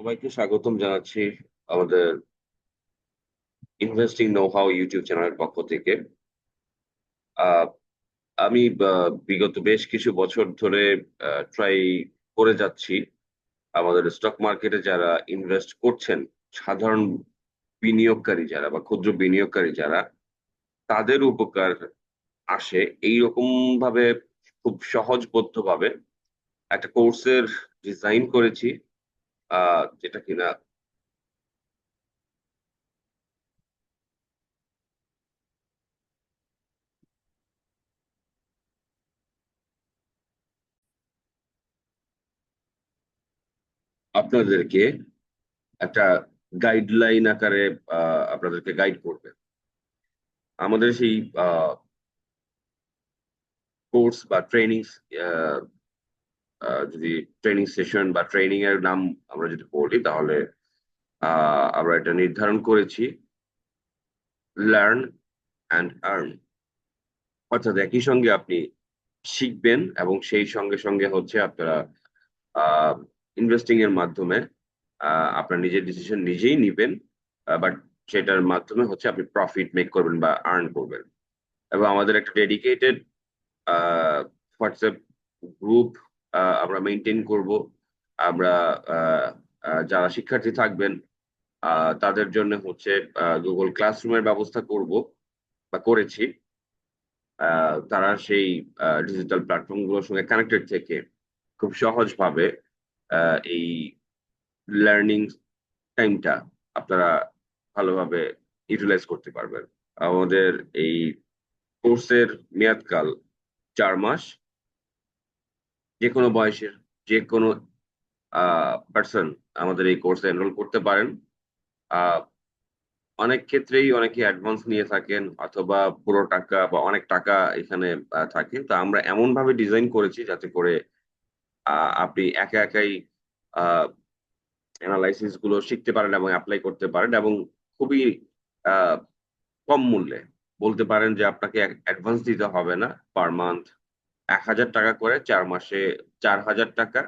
সবাইকে স্বাগতম জানাচ্ছি আমাদের ইনভেস্টিং নো হাউ ইউটিউব চ্যানেলের পক্ষ থেকে। আমি বিগত বেশ কিছু বছর ধরে ট্রাই করে যাচ্ছি। আমাদের স্টক মার্কেটে যারা ইনভেস্ট করছেন, সাধারণ বিনিয়োগকারী যারা বা ক্ষুদ্র বিনিয়োগকারী যারা, তাদের উপকার আসে এইরকম ভাবে খুব সহজবোধ্য ভাবে একটা কোর্সের ডিজাইন করেছি। যেটা কিনা আপনাদেরকে একটা গাইডলাইন আকারে আপনাদেরকে গাইড করবে। আমাদের সেই কোর্স বা ট্রেনিং যদি ট্রেনিং সেশন বা ট্রেনিং এর নাম আমরা যদি বলি, তাহলে আমরা এটা নির্ধারণ করেছি লার্ন অ্যান্ড আর্ন অর্থাৎ একই সঙ্গে আপনি শিখবেন এবং সেই সঙ্গে সঙ্গে হচ্ছে আপনারা ইনভেস্টিং এর মাধ্যমে আপনার নিজের ডিসিশন নিজেই নিবেন বাট সেটার মাধ্যমে হচ্ছে আপনি প্রফিট মেক করবেন বা আর্ন করবেন। এবং আমাদের একটা ডেডিকেটেড হোয়াটসঅ্যাপ গ্রুপ আমরা মেনটেন করব। আমরা যারা শিক্ষার্থী থাকবেন তাদের জন্য হচ্ছে গুগল ক্লাসরুমের ব্যবস্থা করব বা করেছি। তারা সেই ডিজিটাল প্ল্যাটফর্মগুলোর সঙ্গে কানেক্টেড থেকে খুব সহজভাবে এই লার্নিং টাইমটা আপনারা ভালোভাবে ইউটিলাইজ করতে পারবেন। আমাদের এই কোর্সের মেয়াদকাল চার মাস। যে কোনো বয়সের যে কোনো পার্সন আমাদের এই কোর্সে এনরোল করতে পারেন। অনেক ক্ষেত্রেই অনেকে অ্যাডভান্স নিয়ে থাকেন অথবা পুরো টাকা বা অনেক টাকা এখানে থাকে। তো আমরা এমন ভাবে ডিজাইন করেছি যাতে করে আপনি একা একাই অ্যানালাইসিসগুলো শিখতে পারেন এবং অ্যাপ্লাই করতে পারেন এবং খুবই কম মূল্যে। বলতে পারেন যে আপনাকে অ্যাডভান্স দিতে হবে না পার মান্থ এক হাজার টাকা করে চার মাসে চার হাজার টাকা।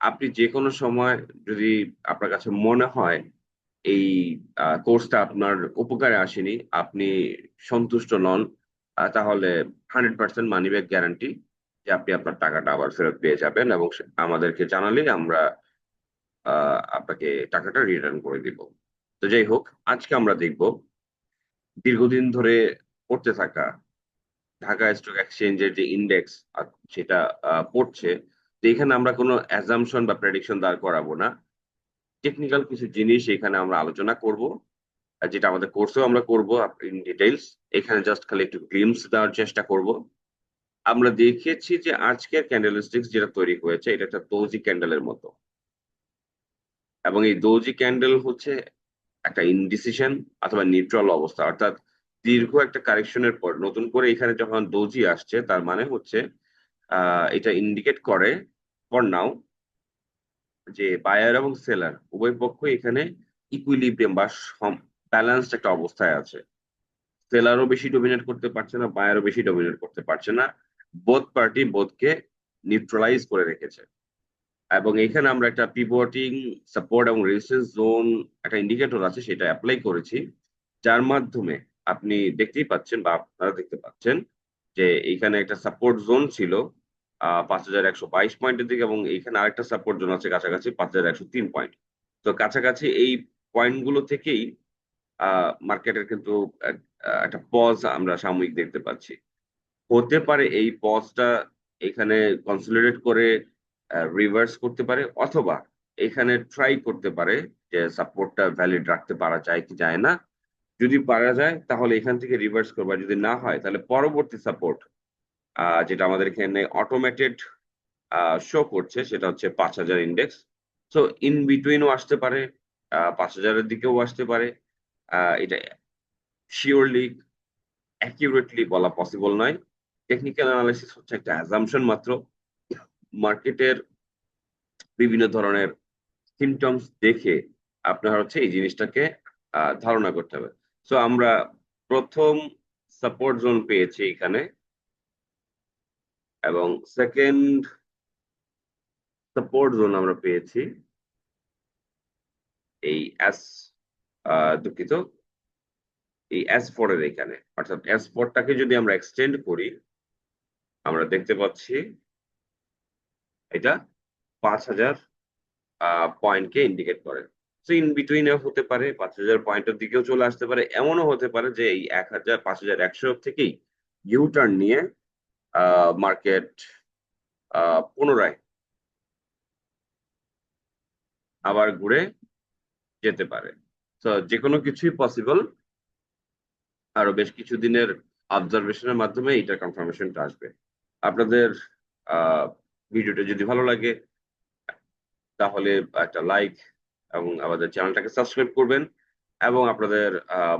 আপনি যে কোনো সময় যদি আপনার কাছে মনে হয় এই কোর্সটা আপনার উপকারে আসেনি, আপনি সন্তুষ্ট নন তাহলে hundred percent money back guarantee যে আপনি আপনার টাকাটা আবার ফেরত পেয়ে যাবেন এবং আমাদেরকে জানালে আমরা আপনাকে টাকাটা রিটার্ন করে দিব। তো যাই হোক, আজকে আমরা দেখব দীর্ঘদিন ধরে পড়তে থাকা ঢাকা স্টক এক্সচেঞ্জের যে ইন্ডেক্স সেটা পড়ছে, তো এখানে আমরা কোনো অ্যাজামশন বা প্রেডিকশন দাঁড় করাবো না। টেকনিক্যাল কিছু জিনিস এখানে আমরা আলোচনা করব যেটা আমাদের কোর্সেও আমরা করব ইন ডিটেইলস এখানে জাস্ট খালি একটু গ্লিমস দেওয়ার চেষ্টা করব। আমরা দেখেছি যে আজকের ক্যান্ডেলস্টিক্স যেটা তৈরি হয়েছে, এটা একটা দোজি ক্যান্ডেলের মতো। এবং এই দোজি ক্যান্ডেল হচ্ছে একটা ইনডিসিশন অথবা নিউট্রাল অবস্থা, অর্থাৎ দীর্ঘ একটা কারেকশনের পর, নতুন করে এখানে যখন দোজি আসছে, তার মানে হচ্ছে এটা ইন্ডিকেট করে ফর নাও যে বায়ার এবং সেলার উভয় পক্ষ এখানে ইকুইলিব্রিয়াম বা ব্যালেন্সড একটা অবস্থায় আছে। সেলারও বেশি ডমিনেট করতে পারছে না বায়ারও বেশি ডমিনেট করতে পারছে না। বোধ পার্টি বোধকে নিউট্রালাইজ করে রেখেছে। এবং এখানে আমরা একটা পিভটিং সাপোর্ট এবং রেজিস্ট্যান্স জোন একটা ইন্ডিকেটর আছে সেটা অ্যাপ্লাই করেছি। যার মাধ্যমে আপনি দেখতেই পাচ্ছেন বা আপনারা দেখতে পাচ্ছেন যে এখানে একটা সাপোর্ট জোন ছিল পাঁচ হাজার একশো বাইশ পয়েন্টের দিকে এবং এখানে আরেকটা সাপোর্ট জোন আছে কাছাকাছি পাঁচ হাজার একশো তিন পয়েন্ট তো কাছাকাছি এই পয়েন্টগুলো থেকেই মার্কেটের কিন্তু একটা পজ আমরা সাময়িক দেখতে পাচ্ছি। হতে পারে এই পজটা এখানে কনসলিডেট করে রিভার্স করতে পারে অথবা এখানে ট্রাই করতে পারে যে সাপোর্টটা ভ্যালিড রাখতে পারা যায় কি যায় না। যদি পারা যায়, তাহলে এখান থেকে রিভার্স করবে। যদি না হয়, তাহলে পরবর্তী সাপোর্ট যেটা আমাদের এখানে অটোমেটেড শো করছে, সেটা হচ্ছে পাঁচ হাজার ইন্ডেক্স সো ইন বিটুইনও আসতে পারে পাঁচ হাজারের দিকেও আসতে পারে। এটা শিওরলি অ্যাকিউরেটলি বলা পসিবল নয়। টেকনিক্যাল অ্যানালাইসিস হচ্ছে একটা অ্যাজামশন মাত্র। মার্কেটের বিভিন্ন ধরনের সিমটমস দেখে আপনার হচ্ছে এই জিনিসটাকে ধারণা করতে হবে। সো আমরা প্রথম সাপোর্ট জোন পেয়েছি এখানে। এবং সেকেন্ড সাপোর্ট জোন আমরা পেয়েছি। এই এস দুঃখিত। এই এস ফোর এর এখানে। অর্থাৎ এস ফোরটাকে যদি আমরা এক্সটেন্ড করি, আমরা দেখতে পাচ্ছি এটা পাঁচ হাজার পয়েন্টকে ইন্ডিকেট করে। সো ইন বিটুইনে হতে পারে, পাঁচ হাজার পয়েন্টের দিকেও চলে আসতে পারে, এমনও হতে পারে যে এই এক হাজার, পাঁচ হাজার একশো থেকেই ইউ টার্ন নিয়ে মার্কেট পুনরায় আবার ঘুরে যেতে পারে। তো যে কোনো কিছুই পসিবল আরও বেশ কিছু দিনের অবজারভেশনের মাধ্যমে এইটার কনফার্মেশনটা আসবে। আপনাদের ভিডিওটা যদি ভালো লাগে, তাহলে একটা লাইক এবং আমাদের চ্যানেলটাকে সাবস্ক্রাইব করবেন এবং আপনাদের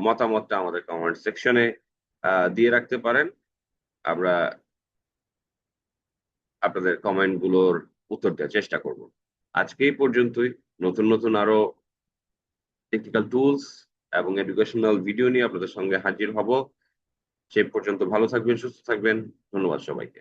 মতামতটা আমাদের কমেন্ট সেকশনে দিয়ে রাখতে পারেন। আমরা আপনাদের কমেন্টগুলোর উত্তর দেওয়ার চেষ্টা করব। আজকে এই পর্যন্তই। নতুন নতুন আরও টেকনিক্যাল টুলস এবং এডুকেশনাল ভিডিও নিয়ে আপনাদের সঙ্গে হাজির হব। সে পর্যন্ত ভালো থাকবেন, সুস্থ থাকবেন। ধন্যবাদ সবাইকে।